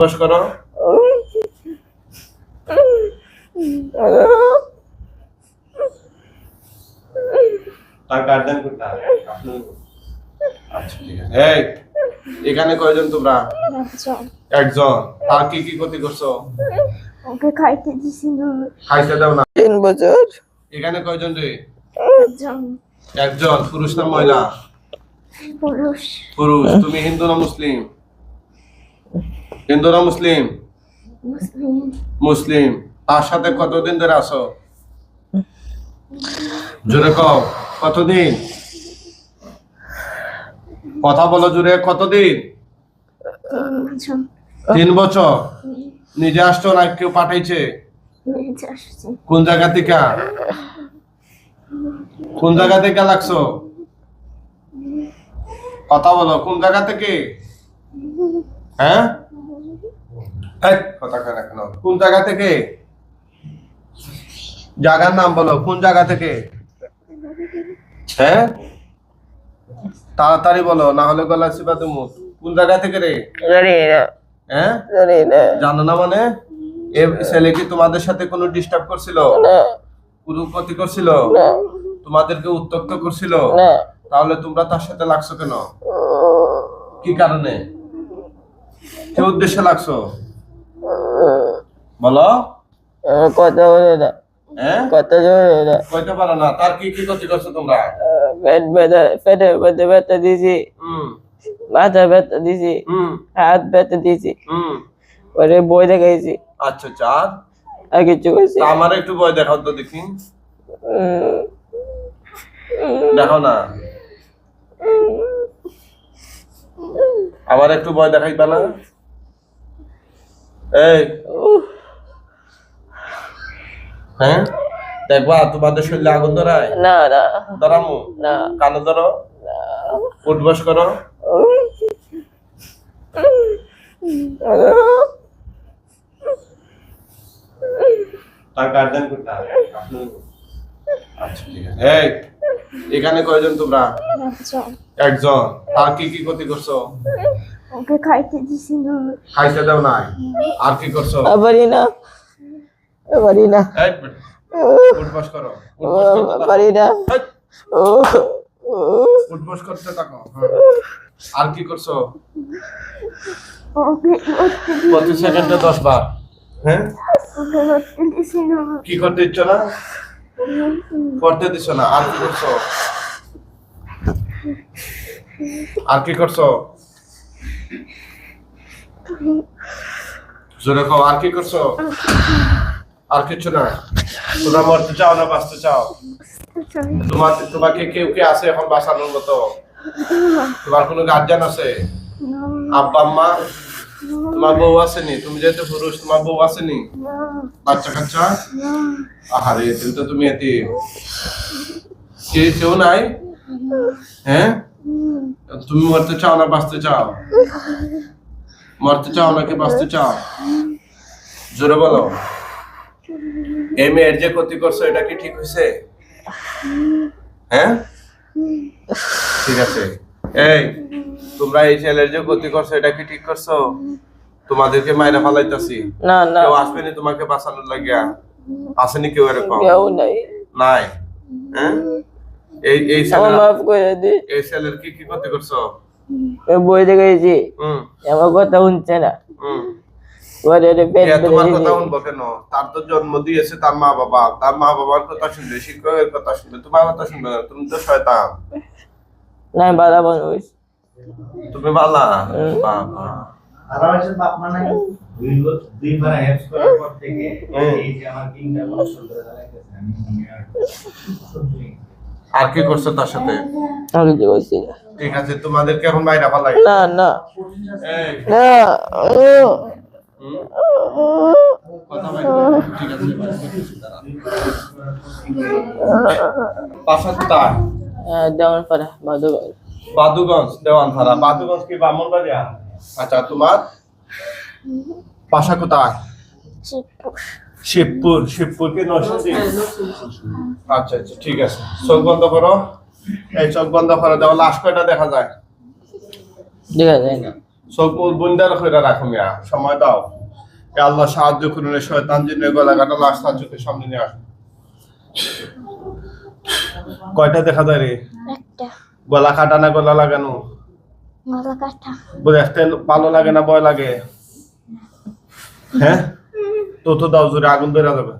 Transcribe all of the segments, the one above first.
বস করো। আচ্ছা ঠিক আছে। এই এখানে কয়জন তোমরা? একজন। তার কি কি ক্ষতি করছ? ওকে খাইতে দিছিল খাইতে দাও না। তিন বছর। এখানে কয়জন রে? একজন। একজন পুরুষ না মহিলা? পুরুষ। পুরুষ। তুমি হিন্দু না মুসলিম? হিন্দু না মুসলিম। মুসলিম। তার সাথে কতদিন ধরে আসো জোরে কও কতদিন? কথা বলো জোরে কতদিন? তিন বছর? নিজে আসছো না কেউ পাঠাইছে? কোন জায়গা থেকে? কোন জায়গা থেকে লাগছো? কথা বলো কোন জায়গা থেকে? হ্যাঁ? কেন? জায়গা থেকে? জায়গার নাম বলো কোন জায়গা থেকে? হ্যাঁ? তাড়াতাড়ি বলো না হলে গলা চিপা তুমি কোন জায়গা থেকে রে? হ্যাঁ? জানো না। মানে? এ ছেলে কি তোমাদের সাথে কোনো ডিস্টার্ব করছিল? কোনো ক্ষতি করছিল? তোমাদেরকে উত্তক্ত করছিল? তাহলে তোমরা তার সাথে লাগছো কেন? কি কারণে? কি উদ্দেশ্যে লাগছো? বলো? কথা বলে না। কথা বলে না। কইতে পারো না। তার কি কি ক্ষতি করছ তোমরা? পেট ব্যথা পেটের মধ্যে ব্যথা দিছি হুম। মাথা ব্যথা দিছি হুম। হাত ব্যথা দিছি বই দেখাইছি। আচ্ছা আচ্ছা। আর? কিছু করছি আমার একটু বই দেখাও তো দেখি। দেখো না। আমার একটু ভয় দেখাইবা না? এই। হ্যাঁ? দেখবা তোমাদের শরীরে আগুন ধরায়? না না। ধরামু? না। কানে ধরো? উঠবস করো। আচ্ছা ঠিক আছে। এই এখানে কয়জন তোমরা? একজন। একজন। তার কি কি ক্ষতি করছ? ওকে খাইতে দিছিল খাইতে দাও নাই। আর কি করছ? পারি না। পারি না। উঠবস করো। পারি না। উঠবস করতে থাকো। হ্যাঁ। আর কি করছ? প্রতি সেকেন্ডে দশ বার। হ্যাঁ? কি করতে ইচ্ছ না? করতে দিছ না। আর কি করছ? আর কি করছ? জোরে কও, আর কি করছ? আর কিছু না। তোমরা মরতে চাও না বাঁচতে চাও? তোমার তোমাকে কেউ কে আছে এখন বাঁচানোর মতো? তোমার কোনো গার্জিয়ান আছে? আব্বা, আম্মা? তোমার বউ আসেনি? তুমি যেহেতু পুরুষ, তোমার বউ আসেনি? বাচ্চা কাচ্চা আহারে তুমি তো তুমি এতে কেউ নাই? হ্যাঁ? তুমি মরতে চাও না বাঁচতে চাও? মরতে চাও নাকি বাঁচতে চাও? জোরে বলো। এই মেয়ের যে ক্ষতি করছ এটা কি ঠিক হয়েছে? হ্যাঁ? ঠিক আছে। এই তোমরা এই ছেলের যে ক্ষতি করছ এটা কি ঠিক করছ? তোমাদেরকে মায়েরা ফালাইতাছি। না না। কেউ আসবেনি তোমাকে বাঁচানোর লাগিয়া? আসেনি কেউ এরকম? কেউ নাই। নাই? হ্যাঁ? এই এই আমার মাফ করে দি। এই ছেলের কি কি ক্ষতি করছ? বই দেখাইছি হুম। আমার কথা শুনছে না। তোমার কথা শুনব কেন? তার তো জন্ম দিয়েছে তার মা বাবা। তার মা বাবার কথা শুনবে শিক্ষকের কথা শুনবে। তোমার কথা শুনবে তুমি তো শয়তান। না বাধা মানুষ। তুমি বালা? বাবা। ধারাবাহিক বাপ দুই ব- দুই বার হেল্প করার পর থেকে এই যে আমার কিংটা করে আর কি করছ তার সাথে? আমি কিছু করছি? না ঠিক আছে তোমাদেরকে এখন বাইরে ফালাই না না। এই, না। যেমন পারা বাধা বাদুগঞ্জ। দেওয়ানধারা বাদুগঞ্জ কি বামনবাড়িয়া আচ্ছা তোমার? বাসা কোথায় শিবপুর শিবপুর কি নরসিংদী আচ্ছা আচ্ছা ঠিক আছে। চোখ বন্ধ করো। এই চোখ বন্ধ করে দেওয়া লাশ কয়টা দেখা যায়? দেখা যায় না। সব বন্দার করে রাখো মিয়া সময় দাও। এ আল্লাহ সাহায্য করুন এই শয়তান জিনে গলা কাটা লাশ তার চোখের সামনে নিয়ে আস। কয়টা দেখা যায় রে? একটা। গলা কাটা না গলা লাগানো? গলা কাটা। দেখতে ভালো লাগে না ভয় লাগে। হ্যাঁ? তো দাও জোরে আগুন ধরে যাবে।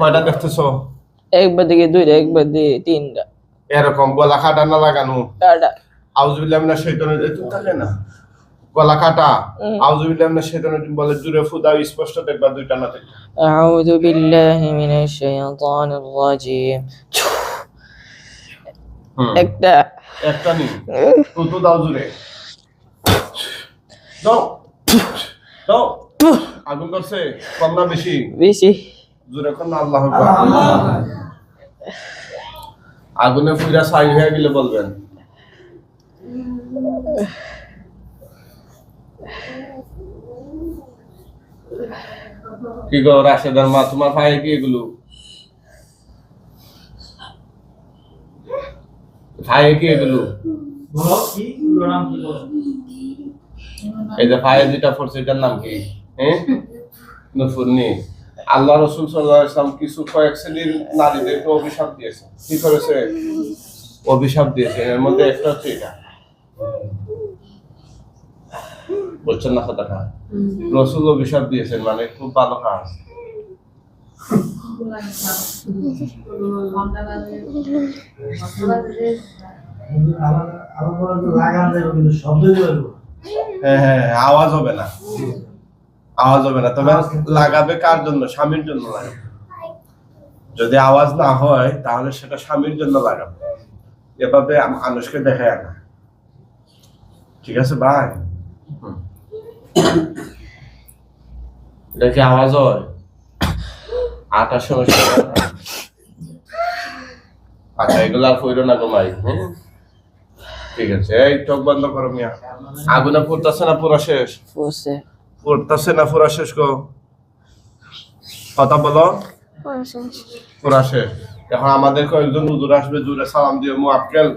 কয়টা দেখতেছ? একবার দিকে দুইটা একবার দিয়ে তিনটা। এরকম গলা কাটা না লাগানো? আউজবিল্লাহ না শৈতানের থাকে না? গলা কাটা আউজবিল্লাহ না শৈতানের বলে জুড়ে ফুদা স্পষ্ট দেখবা দুইটা না দেখবা আউজবিল্লাহি মিনাশ শাইতানির রাজিম। একটা। একটা নি? তো তো দাও জুড়ে দাও। আগুন করছে কম না বেশি? বেশি। জুরে কোন আল্লাহ আগুনে পুরা ছাই হয়ে গেলে বলবেন। কি গো রাশেদার মা তোমার ভাই কি এগুলো? ভাই কি এগুলো? বলো কি? নাম কি বলো? এই যে ভাই যেটা পড়ছে, এটার নাম কি? হ্যাঁ আল্লাহ রসুল সাল্লাহ ইসলাম কিছু কয়েক শ্রেণির নারীদেরকে অভিশাপ দিয়েছে। কি করেছে? অভিশাপ দিয়েছে। এর মধ্যে একটা হচ্ছে এটা। বলছেন না কথাটা? রসুল অভিশাপ দিয়েছেন মানে খুব ভালো কাজ। হ্যাঁ হ্যাঁ আওয়াজ হবে না। আওয়াজ হবে না। তবে লাগাবে কার জন্য? স্বামীর জন্য লাগাবে। যদি আওয়াজ না হয় তাহলে সেটা স্বামীর জন্য লাগাবে। এভাবে মানুষকে দেখায় না। ঠিক আছে ভাই হুম। এটা কি আওয়াজ হয়? হয় না? আচ্ছা এগুলো আর কইরো না গো ভাই হ্যাঁ? ঠিক আছে এই চোখ বন্ধ করো মিয়া। আগুনে পড়তেছে না পুরো শেষ? পড়তেছে না পুরো শেষ গো? কথা বলো। পুরা শেষ। এখন আমাদের কয়েকজন হুজুর আসবে জুড়ে সালাম দিয়ে মু আক্কেল।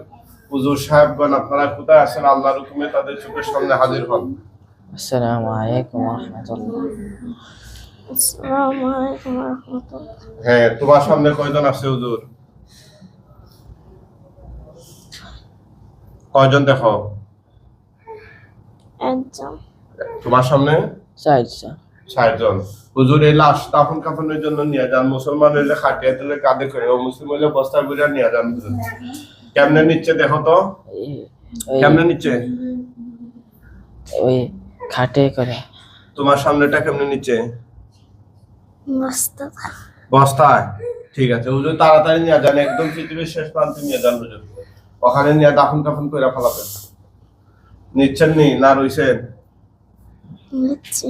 হুজুর সাহেবগণ আপনারা কোথায় আছেন? আল্লাহর হুকুমে তাদের চোখের সামনে হাজির হন। আসসালামু আলাইকুম রহমতুল্লাহ আসসালামু আলাইকুম রহমতুল্লাহ হ্যাঁ তোমার সামনে কয়জন আছে হুজুর? কয়জন দেখো? একজন। তোমার সামনে? চারটা ষাটজন হুজুর এই লাশ দাফন কাফনের জন্য নিয়ে যান। মুসলমান হইলে খাটিয়া তুলে কাঁধে করে ও মুসলিম হইলে বস্তা বুঝা নিয়ে যান হুজুর। কেমনে নিচ্ছে দেখো তো? কেমনে নিচ্ছে? ওই খাটে করে। তোমার সামনেটা কেমনে নিচ্ছে? বস্তা বস্তায়। ঠিক আছে হুজুর তাড়াতাড়ি নিয়ে যান। একদম পৃথিবীর শেষ প্রান্তে নিয়ে যান হুজুর। ওখানে নিয়ে দাফন কাফন করে ফেলাবেন নিচ্ছেন নি না রইছেন নিচ্ছি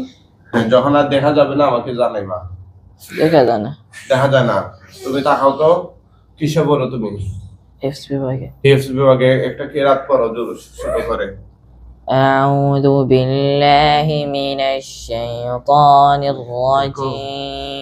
যখন আর দেখা যাবে না আমাকে জানাইবা দেখা যায় না দেখা যায় না তুমি তাকাও তো কিসে বলো তুমি এফস বিভাগে হিফস বিভাগে একটা কেরাত পড়ো জোর শুরু করে أعوذ بالله من الشيطان الرجيم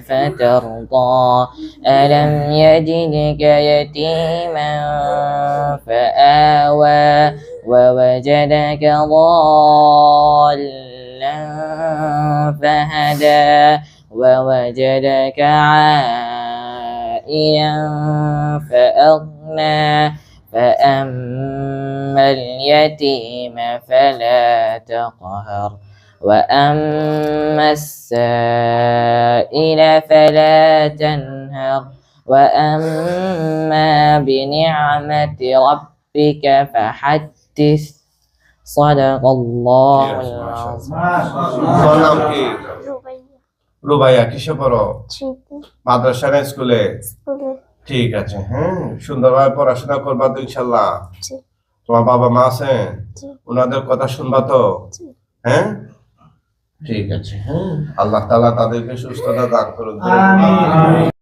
فترضى. ألم يجدك يتيما فآوى ووجدك ضالا فهدى ووجدك عائلا فأغنى. فأما اليتيم فلا تقهر. وأما السائل فلا تنهر وأما بنعمة ربك فحدث صدق الله العظيم তোর নাম কি রুবাইয়া রুবাইয়া কিসে পড়ো থ্রিতে মাদ্রাসা না স্কুলে স্কুলে ঠিক আছে হ্যাঁ সুন্দরভাবে পড়াশোনা করবা তো ইনশাল্লাহ জি তোমার বাবা মা আছেন জি ওনাদের কথা শুনবা তো জি হ্যাঁ ঠিক আছে। হ্যাঁ আল্লাহ তালা তাদেরকে সুস্থতা দান করুন